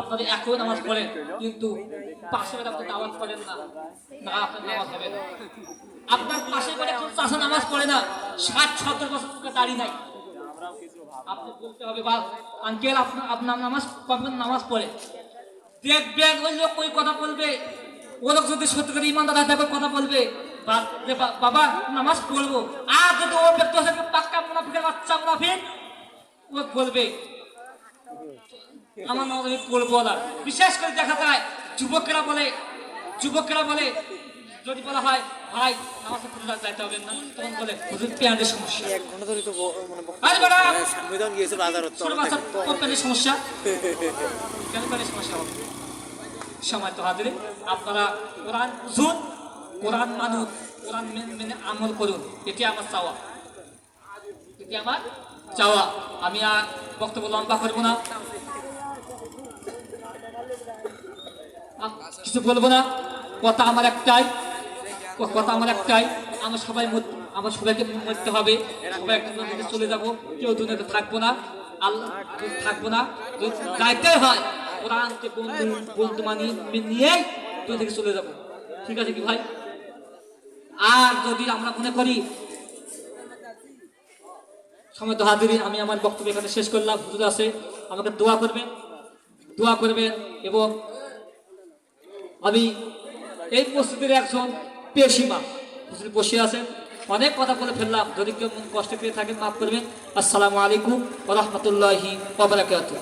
আপনারা একই নামাজ পড়েন, কিন্তু পাশে আপনি নামাজ পড়েন না। না আপনার নামাজ হবে না আপনার পাশে করে একজন চাষা নামাজ পড়ে না। ষাট, সত্তর বছর থেকে দাঁড়িয়ে নাই। আপনি বলতে হবে বা আঙ্কেল আপনার আপনার নামাজ পড়বেন নামাজ পড়ে? দেখবেন, ওই লোক ওই কথা বলবে। ও লোক যদি সত্যি করে ইমানদার তাকে কথা বলবে। বাবা, নামাজ পড়ব। আর যদি ও ব্যক্তি পাক্কা মুনাফিকের বাচ্চা মুনাফিক, ও বলবে আমার নামাজ আমি পড়ব না বিশেষ করে দেখা যায় যুবকেরা বলে যুবকেরা বলে যদি বলা হয় ভাই নামাজে পড়ে যাইতে হবে না। তখন বলে হুজুর পেঁয়াজের সমস্যা। এক ঘণ্টা ধরে তো মানে আরে বেটা! সংবিধান গিয়েছে বাচ্চা পেটের সমস্যা। কেন পেটের সমস্যা হবে? সময় তো হাজিরে। আপনারা কোরআন বুঝুন কোরআন মানুন কোরআন মেনে মেনে আমল করুন। এটি আমার চাওয়া। এটি আমার চাওয়া। আমি আর বক্তব্য লম্বা করব না। কিছু বলব না। কথা আমার একটাই। কথা আমার একটাই। আমরা সবাই মর- আমার সবাইকে মরতে হবে। সবাই একটা চলে যাব। কেউ দুনিয়াতে থাকব না। আল্লাহ থাকব না। যদি যাইতে হয়। কোরআনকে বন্ধু বন্ধু মানিয়ে নিয়েই দুই থেকে চলে যাব। ঠিক আছে কি ভাই? আর যদি আমরা মনে করি সময় তো হাজিরি আমি আমার বক্তব্য এখানে শেষ করলাম, হুজুর আছে, আমাকে দোয়া করবেন দোয়া করবেন এবং আমি এই মসজিদের একজন পেশিমা, হুজুর বসে আছেন, অনেক কথা বলে ফেললাম, যদি কেউ কষ্ট পেয়ে থাকেন মাফ করবেন। আসসালামু আলাইকুম রহমতুল্লাহি ওবরাকাতুহ